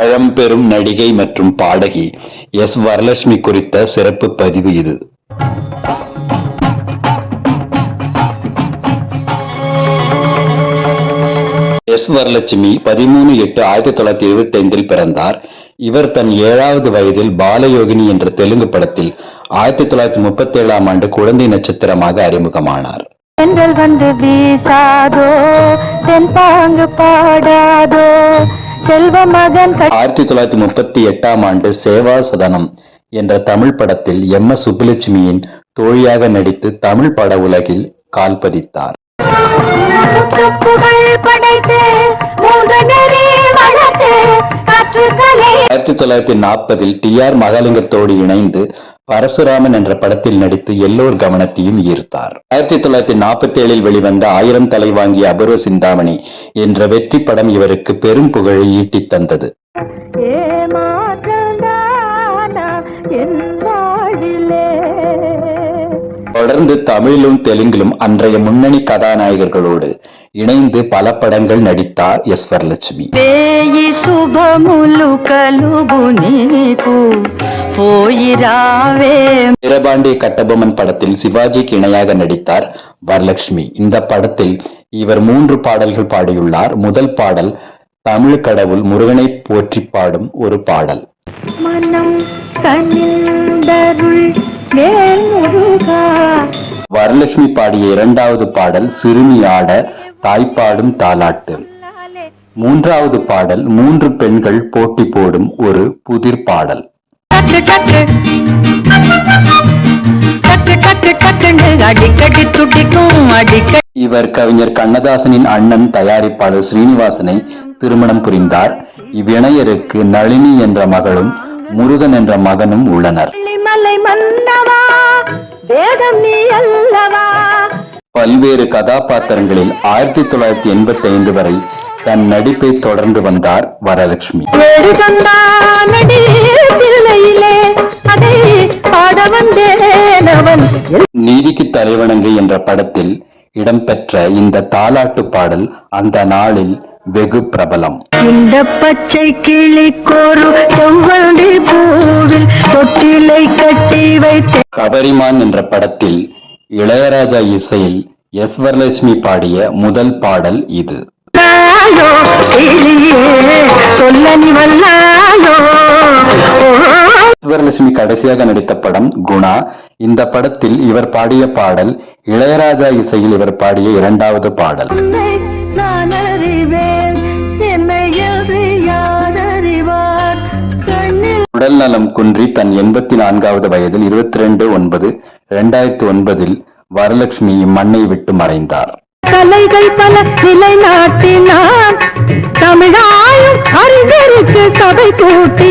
பழம்பெரும் நடிகை மற்றும் பாடகி எஸ். வரலட்சுமி குறித்த சிறப்பு பதிவு இது. எஸ். வரலட்சுமி பதிமூணு எட்டு ஆயிரத்தி தொள்ளாயிரத்தி இருபத்தி ஐந்தில் பிறந்தார். இவர் தன் ஏழாவது வயதில் பாலயோகினி என்ற தெலுங்கு படத்தில் ஆயிரத்தி தொள்ளாயிரத்தி முப்பத்தி ஏழாம் ஆண்டு குழந்தை நட்சத்திரமாக அறிமுகமானார். வந்து வீசாதோ தென்பாங்கு பாடாதோ செல்வ மகன் ஆயிரத்தி தொள்ளாயிரத்தி முப்பத்தி எட்டாம் ஆண்டு சேவா சதனம் என்ற தமிழ் படத்தில் எம் எஸ் சுப்புலட்சுமியின் தோழியாக நடித்து தமிழ் பட உலகில் கால் பதித்தார். ஆயிரத்தி தொள்ளாயிரத்தி நாற்பதில் டி ஆர் மகாலிங்கத்தோடு இணைந்து பரசுராமன் என்ற படத்தில் நடித்து எல்லோர் கவனத்தையும் ஈர்த்தார். ஆயிரத்தி தொள்ளாயிரத்தி நாற்பத்தி ஏழில் வெளிவந்த ஆயிரம் தலை வாங்கிய அபூர்வ சிந்தாமணி என்ற வெற்றி படம் இவருக்கு பெரும் புகழை ஈட்டித் தந்தது. தொடர்ந்து தமிழிலும் தெலுங்கிலும் அன்றைய முன்னணி கதாநாயகர்களோடு இணைந்து பல படங்கள் நடித்தார் எஸ் வரலட்சுமி. போயிராவே. வீரபாண்டிய கட்டபொம்மன் படத்தில் சிவாஜிக்கு இணையாக நடித்தார் வரலட்சுமி. இந்த படத்தில் இவர் மூன்று பாடல்கள் பாடியுள்ளார். முதல் பாடல் தமிழ் கடவுள் முருகனை போற்றி பாடும் ஒரு பாடல் வரலட்சுமி பாடிய இரண்டாவது பாடல் சிறுமி ஆட தாய்ப்பாடும் தாலாட்டு மூன்றாவது பாடல் மூன்று பெண்கள் போட்டி போடும் ஒரு புதிர் பாடல் டக்கு டக்கு டக்கு டக்குன்னு அடிக்கடி துடிக்கும் அடிக்கடி. இவர் கவிஞர் கண்ணதாசனின் அண்ணன் தயாரிப்பாளர் ஸ்ரீனிவாசனை திருமணம் புரிந்தார். இவ்விணையருக்கு நளினி என்ற மகளும் முருகன் என்ற மகனும் உள்ளனர். பல்வேறு கதாபாத்திரங்களில் ஆயிரத்தி தொள்ளாயிரத்தி எண்பத்தி ஐந்து வரை தன் நடிப்பை தொடர்ந்து வந்தார் வரலட்சுமி. நீதிக்கு தலைவணங்கு என்ற படத்தில் இடம்பெற்ற இந்த தாலாட்டு பாடல் அந்த நாளில் வெகு பிரபலம். இந்த பச்சை கிளிக்கோரு செவ்வந்தி பூவில் தொட்டிலை கட்டி வைத்தேன் கபரிமான் என்ற படத்தில் இளையராஜா இசையில் எஸ் வரலட்சுமி பாடிய முதல் பாடல் இது. சொல்ல நீ வல்லாயோ எஸ் வரலட்சுமி கடைசியாக நடித்த படம் குணா. இந்த படத்தில் இவர் பாடிய பாடல் இளையராஜா இசையில் இவர் பாடிய இரண்டாவது பாடல். உடல் நலம் குன்றி தன் எண்பத்தி நான்காவது வயதில் இருபத்தி ரெண்டு ஒன்பது இரண்டாயிரத்தி ஒன்பதில் வரலட்சுமி இம்மண்ணை விட்டு மறைந்தார். கலைகள் பல நிலைநாட்டினான் தமிழாயும் அறிஞருக்கு சபை கூட்டி